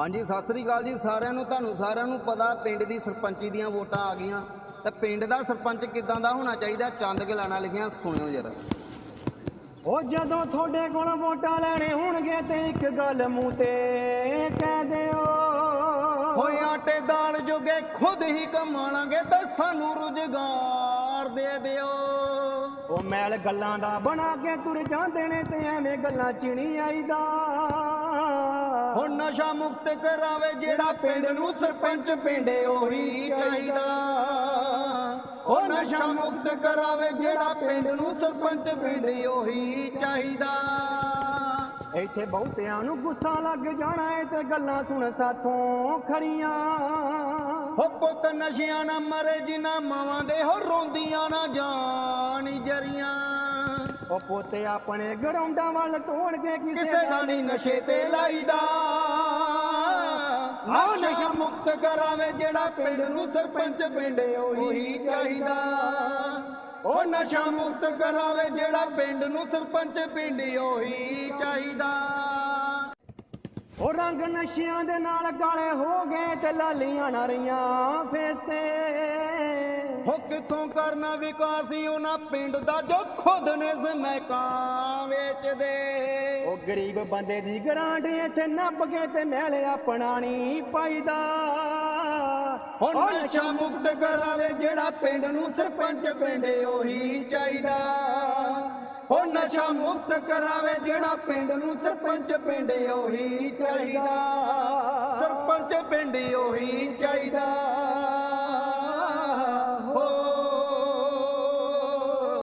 ਹਾਂਜੀ ਸਤਿ ਸ੍ਰੀ ਅਕਾਲ ਜੀ ਸਾਰਿਆਂ ਨੂੰ ਤੁਹਾਨੂੰ ਸਾਰਿਆਂ ਨੂੰ ਪਤਾ ਪਿੰਡ ਦੀ ਸਰਪੰਚੀ ਦੀਆਂ ਵੋਟਾਂ ਆ ਗਈਆਂ। ਤੇ ਪਿੰਡ ਦਾ ਸਰਪੰਚ ਕਿਦਾਂ ਦਾ ਹੋਣਾ ਚਾਹੀਦਾ? ਚੰਦ ਗਲਾਣਾ ਲਿਖਿਆ ਸੁਣਿਓ ਜਰਾ। ਉਹ ਜਦੋਂ ਤੁਹਾਡੇ ਕੋਲ ਵੋਟਾਂ ਲੈਣੇ ਹੋਣਗੇ ਤੇ ਇੱਕ ਗੱਲ ਮੂੰਹ ਤੇ ਕਹਿ ਦਿਓ। ਹੋਏ ਆਟੇ ਦਾਲ ਜੋਗੇ ਖੁਦ ਹੀ ਕਮਾਣਾਂਗੇ ਤੇ ਸਾਨੂੰ ਰੁਜ਼ਗਾਰ ਦੇ ਦਿਓ। ਉਹ ਮੈਲ ਗੱਲਾਂ ਦਾ ਬਣਾ ਕੇ ਤੁਰ ਜਾਂਦੇ ਨੇ ਤੇ ਐਵੇਂ ਗੱਲਾਂ ਚਿਣੀ ਆਈਦਾ। ਹੁਣ ਨਸ਼ਾ ਮੁਕਤ ਕਰਾਵੇ ਜਿਹੜਾ ਪਿੰਡ ਨੂੰ ਸਰਪੰਚ ਪਿੰਡੇ ਉਹੀ ਚਾਹੀਦਾ। ਉਹ ਨਸ਼ਾ ਮੁਕਤ ਕਰਾਵੇ ਜਿਹੜਾ ਪਿੰਡ ਨੂੰ ਸਰਪੰਚ ਪਿੰਡੇ ਉਹੀ ਚਾਹੀਦਾ। ਇੱਥੇ ਬਹੁਤਿਆਂ ਨੂੰ ਗੁੱਸਾ ਲੱਗ ਜਾਣਾ ਏ ਤੇ ਗੱਲਾਂ ਸੁਣ ਸਾਥੋਂ ਖਰੀਆਂ। ਹੋ ਪੁੱਤ ਨਸ਼ਿਆਂ ਨਾ ਮਰੇ ਜਿਨ੍ਹਾਂ ਮਾਵਾਂ ਦੇ ਹੋ ਰੋਂਦੀਆਂ ਨਾ ਜਾਣ ਜਰੀਆਂ। ਉਹ ਪੋਤੇ ਆਪਣੇ ਗਰਾਉਂਡਾਂ ਵੱਲ ਤੋੜ ਕੇ ਕਿਸੇ ਦਾ ਨਹੀਂ ਨਸ਼ੇ ਤੇ ਲਾਈਦਾ। ਨਸ਼ਾ ਮੁਕਤ ਕਰਾਵੇ ਜਿਹੜਾ ਪਿੰਡ ਨੂੰ ਸਰਪੰਚ ਪਿੰਡ ਉਹੀ ਚਾਹੀਦਾ। ਉਹ ਨਸ਼ਾ ਮੁਕਤ ਕਰਾਵੇ ਜਿਹੜਾ ਪਿੰਡ ਨੂੰ ਸਰਪੰਚ ਪਿੰਡ ਉਹੀ ਚਾਹੀਦਾ। ਉਹ ਰੰਗ ਨਸ਼ਿਆਂ ਦੇ ਨਾਲ ਕਾਲੇ ਹੋ ਗਏ ਤੇ ਲਾਲੀਆਂ ਨਾ ਰਹੀਆਂ ਫੇਸ ਤੇ। ਹੋ ਕਿੱਥੋਂ ਕਰਨਾ ਵਿਕਾਸ ਉਹਨਾਂ ਪਿੰਡ ਦਾ ਜੋ ਖੁਦ ਨੇ ਸਮੈਕਾਂ ਵੇਚਦੇ। ਉਹ ਗਰੀਬ ਬੰਦੇ ਦੀ ਗਰਾਂਡ ਇੱਥੇ ਨੱਪ ਕੇ ਤੇ ਮੈਲ ਆਪਣਾ ਨਹੀਂ ਪਾਈਦਾ। ਹੁਣ ਨਸ਼ਾ ਮੁਕਤ ਕਰਾਵੇ ਜਿਹੜਾ ਪਿੰਡ ਨੂੰ ਸਰਪੰਚ ਪਿੰਡ ਉਹੀ ਚਾਹੀਦਾ। ਹੁਣ ਨਸ਼ਾ ਮੁਕਤ ਕਰਾਵੇ ਜਿਹੜਾ ਪਿੰਡ ਨੂੰ ਸਰਪੰਚ ਪਿੰਡ ਉਹੀ ਚਾਹੀਦਾ। ਸਰਪੰਚ ਪਿੰਡ ਉਹੀ ਚਾਹੀਦਾ।